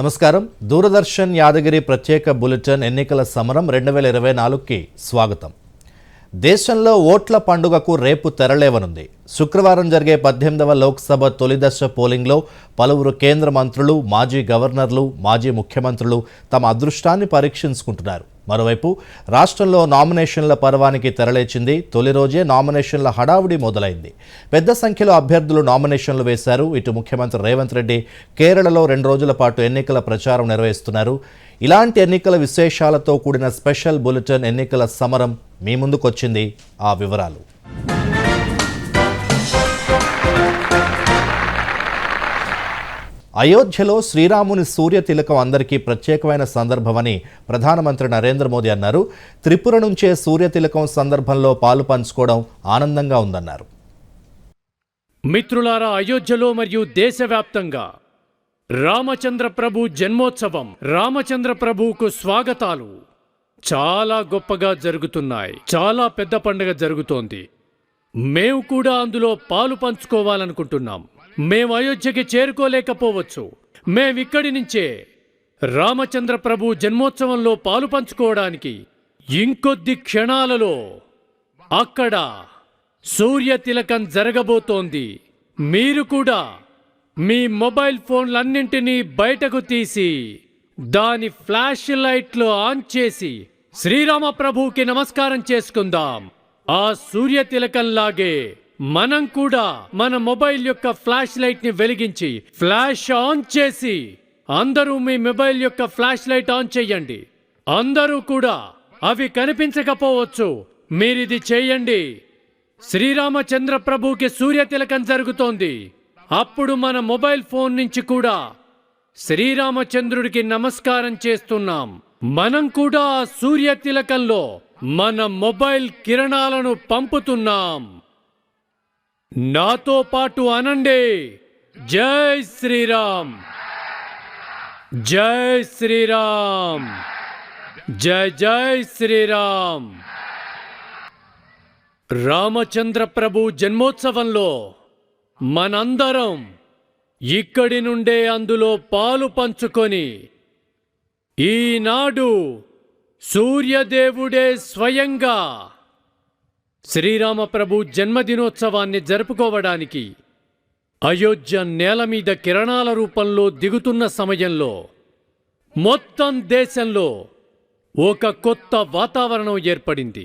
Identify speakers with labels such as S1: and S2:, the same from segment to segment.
S1: నమస్కారం. దూరదర్శన్ యాదగిరి ప్రత్యేక బులెటిన్ ఎన్నికల సమరం రెండు వేల ఇరవై నాలుగుకి స్వాగతం. దేశంలో ఓట్ల పండుగకు రేపు తెరలేవనుంది. శుక్రవారం జరిగే పద్దెనిమిదవ లోక్సభ తొలిదశ పోలింగ్లో పలువురు కేంద్ర మంత్రులు మాజీ గవర్నర్లు మాజీ ముఖ్యమంత్రులు తమ అదృష్టాన్ని పరీక్షించుకుంటున్నారు. మరోవైపు రాష్ట్రంలో నామినేషన్ల పర్వానికి తెరలేచింది. తొలి రోజే నామినేషన్ల హడావుడి మొదలైంది. పెద్ద సంఖ్యలో అభ్యర్థులు నామినేషన్లు వేశారు. ఇటు ముఖ్యమంత్రి రేవంత్ రెడ్డి కేరళలో రెండు రోజుల పాటు ఎన్నికల ప్రచారం నిర్వహిస్తున్నారు. ఇలాంటి ఎన్నికల విశేషాలతో కూడిన స్పెషల్ బులెటిన్ ఎన్నికల సమరం మీ ముందుకొచ్చింది. ఆ వివరాలు. అయోధ్యలో శ్రీరాముని సూర్య తిలకం అందరికీ ప్రత్యేకమైన సందర్భమని ప్రధానమంత్రి నరేంద్ర మోదీ అన్నారు. త్రిపుర నుంచే సూర్య తిలకం సందర్భంలో పాలు పంచుకోవడం ఆనందంగా ఉందన్నారు.
S2: మిత్రులారా అయోధ్యలో మరియు దేశవ్యాప్తంగా రామచంద్ర ప్రభు జన్మోత్సవం రామచంద్ర ప్రభువుకు స్వాగతాలు చాలా గొప్పగా జరుగుతున్నాయి. చాలా పెద్ద పండుగ జరుగుతోంది. మేము కూడా అందులో పాలు పంచుకోవాలనుకుంటున్నాం. మేము అయోధ్యకి చేరుకోలేకపోవచ్చు. మేమిక్కడి నుంచే రామచంద్ర ప్రభు జన్మోత్సవంలో పాలు పంచుకోవడానికి ఇంకొద్ది క్షణాలలో అక్కడ సూర్య తిలకం జరగబోతోంది. మీరు కూడా మీ మొబైల్ ఫోన్లన్నింటినీ బయటకు తీసి దాని ఫ్లాష్ లైట్లు ఆన్ చేసి శ్రీరామ ప్రభువుకి నమస్కారం చేసుకుందాం. ఆ సూర్య తిలకంలాగే మనం కూడా మన మొబైల్ యొక్క ఫ్లాష్ లైట్ని వెలిగించి ఫ్లాష్ ఆన్ చేసి అందరూ మీ మొబైల్ యొక్క ఫ్లాష్ లైట్ ఆన్ చేయండి. అందరూ కూడా అవి కనిపించకపోవచ్చు. మీరిది చేయండి. శ్రీరామచంద్ర ప్రభుకి సూర్య తిలకం జరుగుతోంది. అప్పుడు మన మొబైల్ ఫోన్ నుంచి కూడా శ్రీరామచంద్రుడికి నమస్కారం చేస్తున్నాం. మనం కూడా ఆ సూర్య తిలకంలో మన మొబైల్ కిరణాలను పంపుతున్నాం. నాతో పాటు అనండి. జై శ్రీరామ్. జై శ్రీరామ్. జై జై శ్రీరామ్. రామచంద్ర ప్రభు జన్మోత్సవంలో మనందరం ఇక్కడి నుండే అందులో పాలు పంచుకొని ఈనాడు సూర్యదేవుడే స్వయంగా శ్రీరామ ప్రభు జన్మదినోత్సవాన్ని జరుపుకోవడానికి అయోధ్య నేల మీద కిరణాల రూపంలో దిగుతున్న సమయంలో మొత్తం దేశంలో ఒక కొత్త వాతావరణం ఏర్పడింది.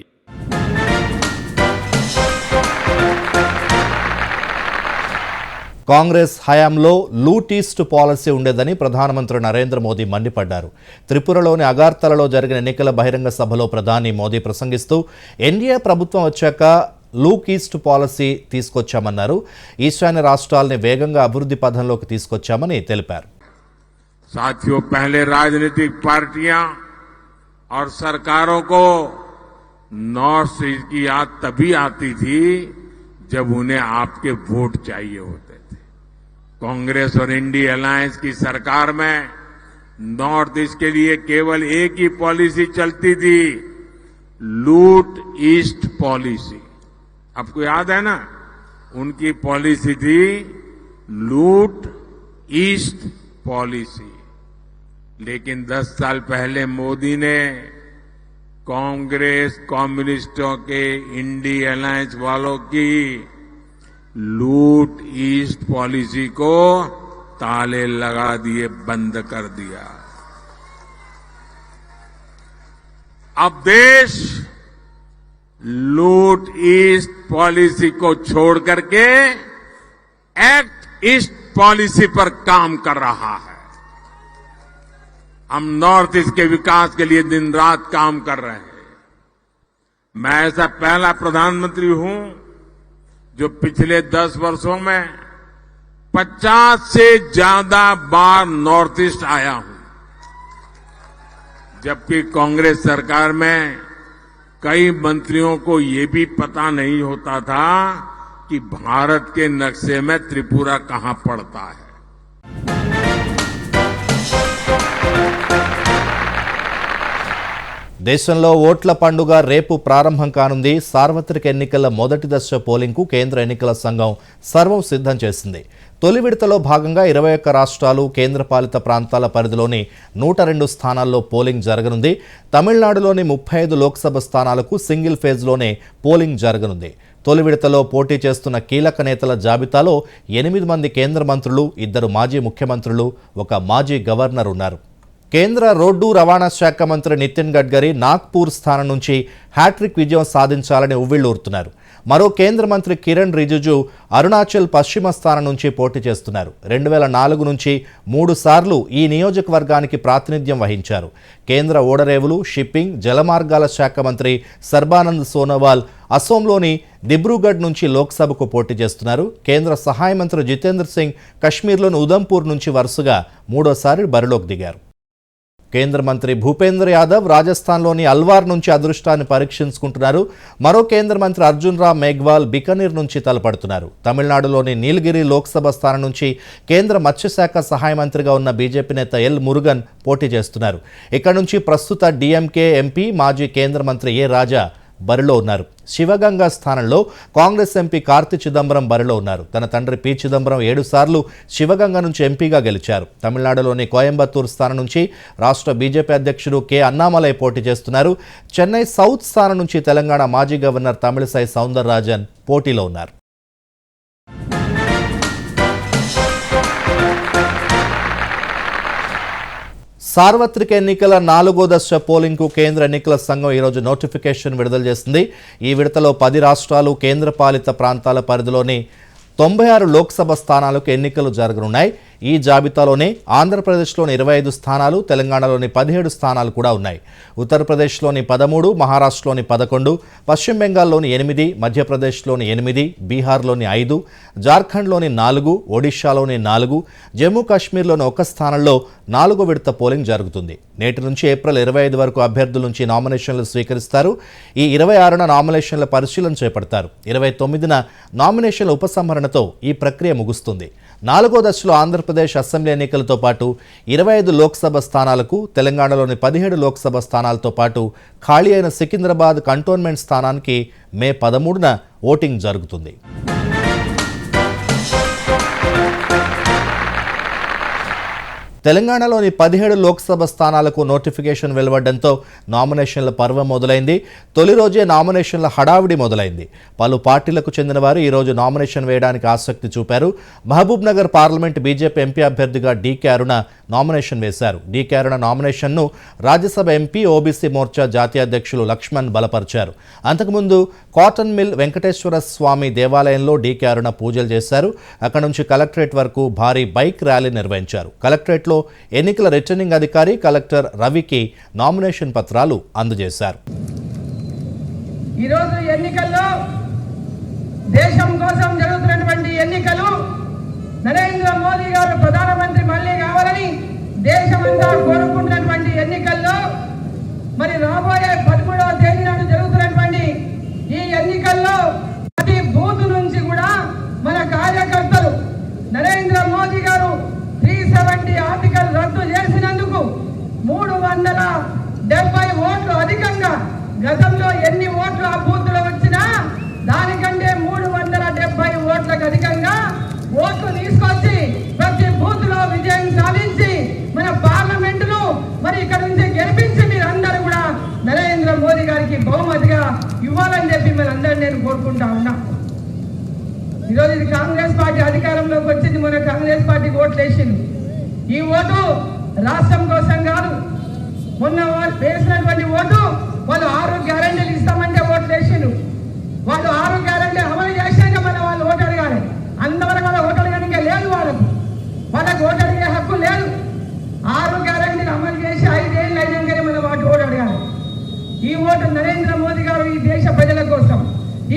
S1: కాంగ్రెస్ హయాంలో లూట్ ఈస్ట్ పాలసీ ఉండేదని ప్రధానమంత్రి నరేంద్ర మోదీ మండిపడ్డారు త్రిపురలోని అగార్తలలో జరిగిన ఎన్నికల బహిరంగ సభలో ప్రధాని మోదీ ప్రసంగిస్తూ ఎన్డీఏ ప్రభుత్వం వచ్చాక లూక్ ఈస్ట్ పాలసీ తీసుకొచ్చామన్నారు ఈశాన్య రాష్ట్రాల్ని వేగంగా అభివృద్ధి పథంలోకి తీసుకొచ్చామని తెలిపారు
S3: साथियों पहले राजनीतिक पार्टियां और सरकारों को नॉर्थ ईस्ट की याद तभी आती थी जब उन्हें आपके वोट चाहिए होते थे कांग्रेस और इंडिया अलायंस की सरकार में नॉर्थ ईस्ट के लिए केवल एक ही पॉलिसी चलती थी, लूट ईस्ट पॉलिसी। आपको याद है ना? उनकी पॉलिसी थी लूट ईस्ट पॉलिसी। लेकिन 10 साल पहले मोदी ने कांग्रेस, कम्युनिस्टों के इंडी अलायंस वालों की लूट ईस्ट पॉलिसी को ताले लगा दिए, बंद कर दिया। अब देश लूट ईस्ट पॉलिसी को छोड़ करके एक्ट ईस्ट पॉलिसी पर काम कर रहा है। हम नॉर्थ ईस्ट के विकास के लिए दिन रात काम कर रहे हैं। मैं ऐसा पहला प्रधानमंत्री हूँ जो पिछले दस वर्षों में 50 से ज़्यादा बार नॉर्थ ईस्ट आया हूँ, जबकि कांग्रेस सरकार में कई मंत्रियों को ये भी पता नहीं होता था कि भारत के नक्शे में त्रिपुरा कहाँ पड़ता है।
S1: దేశంలో ఓట్ల పండుగ రేపు ప్రారంభం కానుంది. సార్వత్రిక ఎన్నికల మొదటి దశ పోలింగ్కు కేంద్ర ఎన్నికల సంఘం సర్వం సిద్ధం చేసింది. తొలి విడతలో భాగంగా ఇరవై ఒక్క రాష్ట్రాలు కేంద్రపాలిత ప్రాంతాల పరిధిలోని నూట రెండు స్థానాల్లో పోలింగ్ జరగనుంది. తమిళనాడులోని ముప్పై ఐదు లోక్సభ స్థానాలకు సింగిల్ ఫేజ్లోనే పోలింగ్ జరగనుంది. తొలి విడతలో పోటీ చేస్తున్న కీలక నేతల జాబితాలో ఎనిమిది మంది కేంద్ర మంత్రులు ఇద్దరు మాజీ ముఖ్యమంత్రులు ఒక మాజీ గవర్నర్ ఉన్నారు. కేంద్ర రోడ్డు రవాణా శాఖ మంత్రి నితిన్ గడ్కరీ నాగ్పూర్ స్థానం నుంచి హ్యాట్రిక్ విజయం సాధించాలని ఉవ్విళ్ళూరుతున్నారు మరో కేంద్ర మంత్రి కిరణ్ రిజిజు అరుణాచల్ పశ్చిమ స్థానం నుంచి పోటీ చేస్తున్నారు. రెండు వేల నాలుగు నుంచి మూడు సార్లు ఈ నియోజకవర్గానికి ప్రాతినిధ్యం వహించారు. కేంద్ర ఓడరేవులు షిప్పింగ్ జలమార్గాల శాఖ మంత్రి సర్బానంద్ సోనోవాల్ అసోంలోని దిబ్రూగఢ్ నుంచి లోక్సభకు పోటీ చేస్తున్నారు. కేంద్ర సహాయ మంత్రి జితేంద్ర సింగ్ కశ్మీర్లోని ఉదంపూర్ నుంచి వరుసగా మూడోసారి బరిలోకి దిగారు. కేంద్ర మంత్రి భూపేంద్ర యాదవ్ రాజస్థాన్లోని అల్వార్ నుంచి అదృష్టాన్ని పరీక్షించుకుంటున్నారు. మరో కేంద్ర మంత్రి అర్జున్ రామ్ మేఘ్వాల్ బికనీర్ నుంచి తలపడుతున్నారు. తమిళనాడులోని నీలగిరి లోక్సభ స్థానం నుంచి కేంద్ర మత్స్యశాఖ సహాయ మంత్రిగా ఉన్న బీజేపీ నేత ఎల్ మురుగన్ పోటీ చేస్తున్నారు. ఇక్కడ నుంచి ప్రస్తుత డిఎంకే ఎంపీ మాజీ కేంద్ర మంత్రి ఏ రాజా బరిలో ఉన్నారు. శివగంగ స్థానంలో కాంగ్రెస్ ఎంపీ కార్తి చిదంబరం బరిలో ఉన్నారు. తన తండ్రి పి చిదంబరం ఏడుసార్లు శివగంగ నుంచి ఎంపీగా గెలిచారు. తమిళనాడులోని కోయంబత్తూరు స్థానం నుంచి రాష్ట్ర బీజేపీ అధ్యక్షుడు కె అన్నామలై పోటీ చేస్తున్నారు. చెన్నై సౌత్ స్థానం నుంచి తెలంగాణ మాజీ గవర్నర్ తమిళసై సౌందరరాజన్ పోటీలో ఉన్నారు. సార్వత్రిక ఎన్నికల నాలుగో దశ పోలింగ్కు కేంద్ర ఎన్నికల సంఘం ఈరోజు నోటిఫికేషన్ విడుదల చేసింది. ఈ విడతలో పది రాష్ట్రాలు కేంద్రపాలిత ప్రాంతాల పరిధిలోని తొంభై ఆరు లోక్సభ స్థానాలకు ఎన్నికలు జరగనున్నాయి. ఈ జాబితాలోనే ఆంధ్రప్రదేశ్లోని ఇరవై ఐదు స్థానాలు తెలంగాణలోని పదిహేడు స్థానాలు కూడా ఉన్నాయి. ఉత్తరప్రదేశ్లోని పదమూడు మహారాష్ట్రలోని పదకొండు పశ్చిమ బెంగాల్లోని ఎనిమిది మధ్యప్రదేశ్లోని ఎనిమిది బీహార్లోని ఐదు జార్ఖండ్లోని నాలుగు ఒడిశాలోని నాలుగు జమ్మూ కాశ్మీర్లోని ఒక స్థానంలో నాలుగో విడత పోలింగ్ జరుగుతుంది. నేటి నుంచి ఏప్రిల్ ఇరవై ఐదు వరకు అభ్యర్థుల నుంచి నామినేషన్లు స్వీకరిస్తారు. ఈ ఇరవై ఆరున నామినేషన్ల పరిశీలన చేపడతారు. ఇరవై తొమ్మిదిన నామినేషన్ల ఉపసంహరణతో ఈ ప్రక్రియ ముగుస్తుంది. నాలుగో దశలో ఆంధ్రప్రదేశ్ అసెంబ్లీ ఎన్నికలతో పాటు ఇరవై ఐదు లోక్సభ స్థానాలకు తెలంగాణలోని పదిహేడు లోక్సభ స్థానాలతో పాటు ఖాళీ అయిన సికింద్రాబాద్ కంటోన్మెంట్ స్థానానికి మే పదమూడున ఓటింగ్ జరుగుతుంది. తెలంగాణలోని పదిహేడు లోక్సభ స్థానాలకు నోటిఫికేషన్ వెలువడంతో నామినేషన్ల పర్వం మొదలైంది. తొలి రోజే నామినేషన్ల హడావిడి మొదలైంది. పలు పార్టీలకు చెందిన వారు ఈరోజు నామినేషన్ వేయడానికి ఆసక్తి చూపారు. Mahabub Nagar parliament BJP MP అభ్యర్థిగా డీకే అరుణ నామినేషన్ వేశారు. డీకే అరుణ నామినేషన్ను రాజ్యసభ ఎంపీ ఓబీసీ మోర్చా జాతీయ అధ్యక్షులు లక్ష్మణ్ బలపరిచారు. అంతకుముందు కాటన్ మిల్ వెంకటేశ్వర స్వామి దేవాలయంలో డీకే అరుణ పూజలు చేశారు. అక్కడ నుంచి కలెక్టరేట్ వరకు భారీ బైక్ ర్యాలీ నిర్వహించారు. కలెక్టరేట్లో ఎన్నికల రిటర్నింగ్ అధికారి కలెక్టర్ రవికి నామినేషన్ పత్రాలు అందజేశారు.
S4: ఈరోజు ఎన్నికల్లో దేశం కోసం జరుగుతున్నటువంటి ఎన్నికలు నరేంద్ర మోదీ గారు ప్రధానమంత్రి మళ్ళీ కావాలని దేశమంతా కోరుకుంటున్నటువంటి ఎన్నికల్లో మరి రాబోయే పదమూడవ తేదీ నాడు జరుగుతున్నటువంటి ఈ ఎన్నికల్లో ప్రతి బూత్ నుంచి కూడా మన కార్యకర్తలు నరేంద్ర మోదీ గారు త్రీ సెవెంటీ ఆర్టికల్ రద్దు చేసినందుకు మూడు వందల డెబ్బై ఓట్లు అధికంగా గతంలో ఎన్ని ఓట్లు ఆ బూత్లో వచ్చినా దానికంటే మూడు వందల డెబ్బై ఓట్లకు అధికంగా ఓట్లు తీసుకొచ్చి ప్రతి బూత్లో విజయం సాధించి మన పార్లమెంటును మరి ఇక్కడ నుంచి గెలిపించి మీరందరూ కూడా నరేంద్ర మోదీ గారికి బహుమతిగా ఇవ్వాలని చెప్పి మీరందరూ నేను కోరుకుంటా ఉన్నా. ఈరోజు ఇది కాంగ్రెస్ పార్టీ అధికారంలోకి వచ్చింది మన కాంగ్రెస్ పార్టీకి ఓట్లు వేసింది. ఈ ఓటు రాష్ట్రం కోసం కాదు మొన్న వేసినటువంటి ఓటు వాళ్ళు ఆరు గ్యారెంటీలు ఇస్తామంటే ఓట్లు వేసిండు వాళ్ళు ఆరు గ్యారెంటీ అమలు చేశాక మన వాళ్ళు ఓటు అడగాలి. అంతవరకు వాళ్ళ ఓటు అడగడానికి లేదు వాళ్ళకు. వాళ్ళకు ఓటు అడిగే హక్కు లేదు. ఆరు గ్యారెంటీలు అమలు చేసి ఐదేళ్ళు అయినాకనే మన వాటి ఓటు అడగాలి. ఈ ఓటు నరేంద్ర మోదీ గారు ఈ దేశ ప్రజల కోసం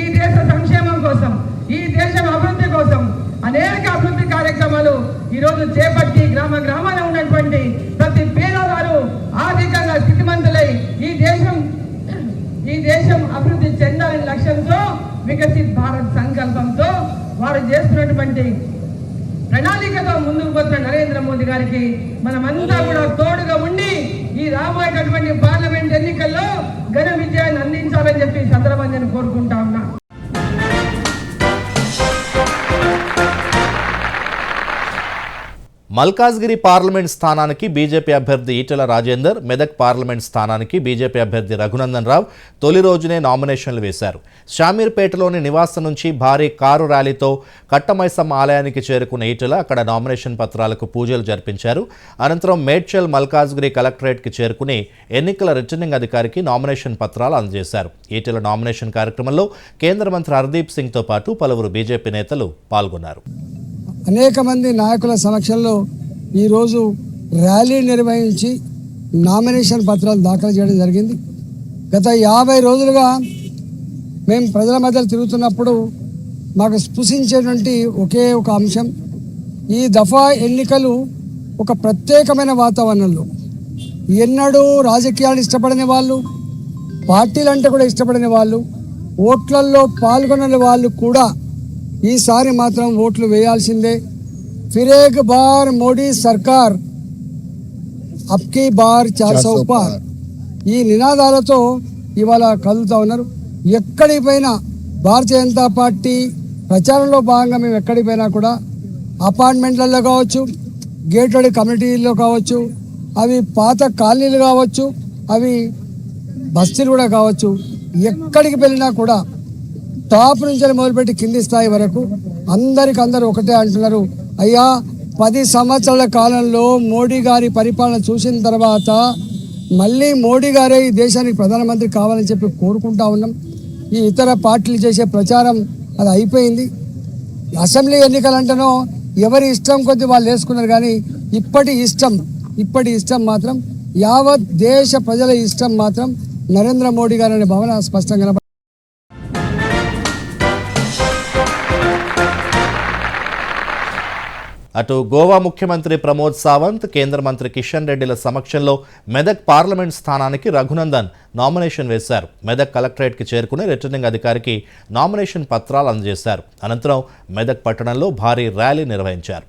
S4: ఈ దేశ సంక్షేమం కోసం ఈ దేశం అభివృద్ధి కోసం అనేక అభివృద్ధి కార్యక్రమాలు ఈ రోజు చేపట్టి గ్రామ గ్రామాన ఉన్నటువంటి ప్రతి పేదవారు ఆర్థికంగా స్థితిమంతులై ఈ దేశం ఈ దేశం అభివృద్ధి చెందాలని లక్ష్యంతో వికసిత్ భారత్ సంకల్పంతో వారు చేస్తున్నటువంటి ప్రణాళికతో ముందుకు పోతున్న నరేంద్ర మోదీ గారికి మనమంతా కూడా తోడుగా ఉండి ఈ రాబోయేటటువంటి పార్లమెంట్ ఎన్నికల్లో ఘన విజయాన్ని అందించాలని చెప్పి ఈ సందర్భంగా కోరుకుంటా ఉన్నా.
S1: మల్కాజ్గిరి పార్లమెంట్ స్థానానికి బీజేపీ అభ్యర్థి ఈటెల రాజేందర్ మెదక్ పార్లమెంట్ స్థానానికి బీజేపీ అభ్యర్థి రఘునందన్ రావు తొలి రోజునే నామినేషన్లు వేశారు. షామీర్పేటలోని నివాసం నుంచి భారీ కారు ర్యాలీతో కట్టమైసమ్మ ఆలయానికి చేరుకున్న ఈటెల అక్కడ నామినేషన్ పత్రాలకు పూజలు జరిపించారు. అనంతరం మేడ్చల్ మల్కాజ్గిరి కలెక్టరేట్కి చేరుకుని ఎన్నికల రిటర్నింగ్ అధికారికి నామినేషన్ పత్రాలు అందజేశారు. ఈటెల నామినేషన్ కార్యక్రమంలో కేంద్ర మంత్రి హర్దీప్ సింగ్తో పాటు పలువురు బీజేపీ నేతలు పాల్గొన్నారు.
S5: అనేక మంది నాయకుల సమక్షంలో ఈరోజు ర్యాలీ నిర్వహించి నామినేషన్ పత్రాలు దాఖలు చేయడం జరిగింది. గత యాభై రోజులుగా మేము ప్రజల మధ్య తిరుగుతున్నప్పుడు మాకు స్పృశించేటువంటి ఒకే ఒక అంశం ఈ దఫా ఎన్నికలు ఒక ప్రత్యేకమైన వాతావరణంలో. ఎన్నడూ రాజకీయాలు ఇష్టపడని వాళ్ళు పార్టీలు అంటే కూడా ఇష్టపడని వాళ్ళు ఓట్లల్లో పాల్గొనని వాళ్ళు కూడా ఈసారి మాత్రం ఓట్లు వేయాల్సిందే. ఫిరేక్ బార్ మోడీ సర్కార్ అప్కీ బార్ చార్ సౌ పార్ ఈ నినాదాలతో ఇవాళ కదులుతా ఉన్నారు. ఎక్కడికి పోయినా భారతీయ జనతా పార్టీ ప్రచారంలో భాగంగా మేము ఎక్కడికి పోయినా కూడా అపార్ట్మెంట్లలో కావచ్చు గేటెడ్ కమ్యూనిటీల్లో కావచ్చు అవి పాత కాలనీలు కావచ్చు అవి బస్తీలు కూడా కావచ్చు ఎక్కడికి వెళ్ళినా కూడా టాప్ నుంచి మొదలుపెట్టి కింది స్థాయి వరకు అందరికి అందరూ ఒకటే అంటున్నారు. అయ్యా పది సంవత్సరాల కాలంలో మోడీ గారి పరిపాలన చూసిన తర్వాత మళ్ళీ మోడీ గారే ఈ దేశానికి ప్రధానమంత్రి కావాలని చెప్పి కోరుకుంటా ఉన్నాం. ఈ ఇతర పార్టీలు చేసే ప్రచారం అది అయిపోయింది. అసెంబ్లీ ఎన్నికలంటేనో ఎవరి ఇష్టం కొద్ది వాళ్ళు వేసుకున్నారు కానీ ఇప్పటి ఇష్టం ఇప్పటి ఇష్టం మాత్రం యావత్ దేశ ప్రజల ఇష్టం మాత్రం నరేంద్ర మోడీ గారు అనే భావన స్పష్టంగా
S1: అటు గోవా ముఖ్యమంత్రి ప్రమోద్ సావంత్ కేంద్ర మంత్రి కిషన్ రెడ్డిల సమక్షంలో మెదక్ పార్లమెంట్ స్థానానికి రఘునందన్ నామినేషన్ వేశారు. మెదక్ కలెక్టరేట్కి చేరుకుని రిటర్నింగ్ అధికారికి నామినేషన్ పత్రాలు అందజేశారు. అనంతరం మెదక్ పట్టణంలో భారీ ర్యాలీ నిర్వహించారు.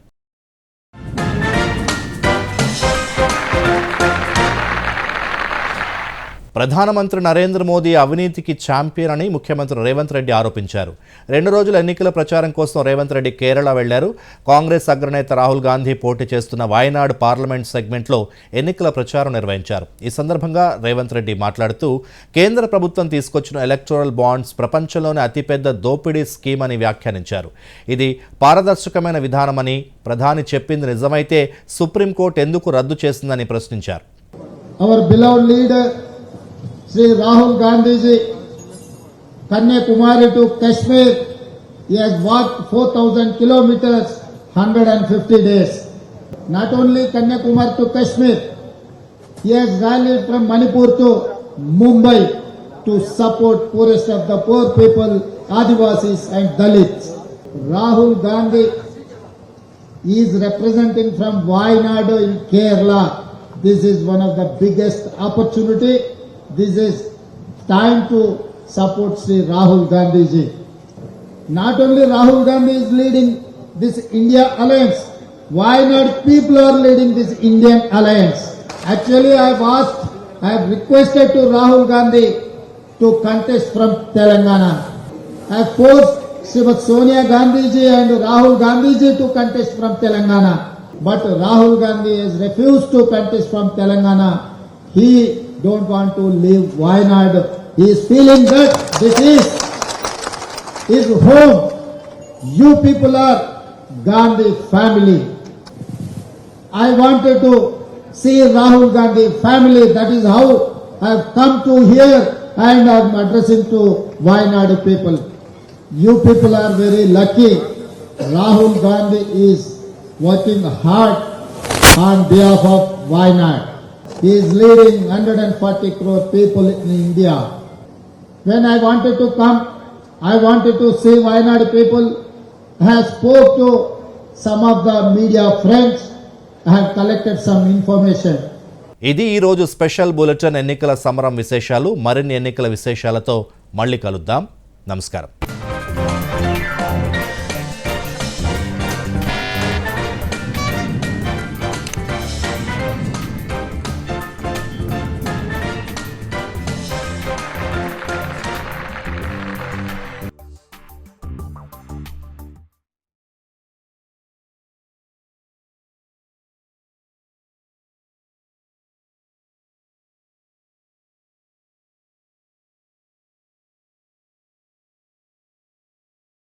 S1: ప్రధానమంత్రి నరేంద్ర మోదీ అవినీతికి ఛాంపియన్ అని ముఖ్యమంత్రి రేవంత్ రెడ్డి ఆరోపించారు. రెండు రోజుల ఎన్నికల ప్రచారం కోసం రేవంత్ రెడ్డి కేరళ వెళ్ళారు. కాంగ్రెస్ అగ్రనేత రాహుల్ గాంధీ పోటీ చేస్తున్న వాయనాడ్ పార్లమెంట్ సెగ్మెంట్లో ఎన్నికల ప్రచారం నిర్వహించారు. ఈ సందర్భంగా రేవంత్ రెడ్డి మాట్లాడుతూ కేంద్ర ప్రభుత్వం తీసుకొచ్చిన ఎలక్టోరల్ బాండ్స్ ప్రపంచంలోనే అతిపెద్ద దోపిడీ స్కీమ్ అని వ్యాఖ్యానించారు. ఇది పారదర్శకమైన విధానమని ప్రధాని చెప్పింది నిజమైతే సుప్రీంకోర్టు ఎందుకు రద్దు చేసిందని ప్రశ్నించారు.
S6: Our beloved leader Sri Rahul Gandhi ji, Kanyakumari to Kashmir, he has walked 4,000 kilometers, 150 days. Not only Kanyakumari to Kashmir, he has rallied from Manipur to Mumbai to support poorest of the poor people, Adivasis and Dalits. Rahul Gandhi is representing from Wayanad in Kerala. This is one of the biggest opportunity. This is time to support Sri Rahul Gandhi ji. Not only Rahul Gandhi is leading this India alliance, why not people are leading this Indian alliance? Actually, I have asked, I have requested to Rahul Gandhi to contest from Telangana. I have forced Srimati Sonia Gandhi ji and Rahul Gandhi ji to contest from Telangana. But Rahul Gandhi has refused to contest from Telangana. He don't want to leave Wayanad. He is feeling that this is his home. You people are Gandhi family. I wanted to see Rahul Gandhi family. That is how I have come to here and I am addressing to Wayanad people. You people are very lucky. Rahul Gandhi is working hard on behalf of Wayanad. He is leading 140 crore people in India. When I wanted to come, I wanted to see Wayanad people. I have spoke to some of the media friends. I have collected some information.
S1: ఇది ఈరోజు special bulletin ఎన్నికల సమరం విశేషాలు మరిన్ని ఎన్నికల విశేషాలతో మళ్ళీ కలుద్దాం నమస్కారం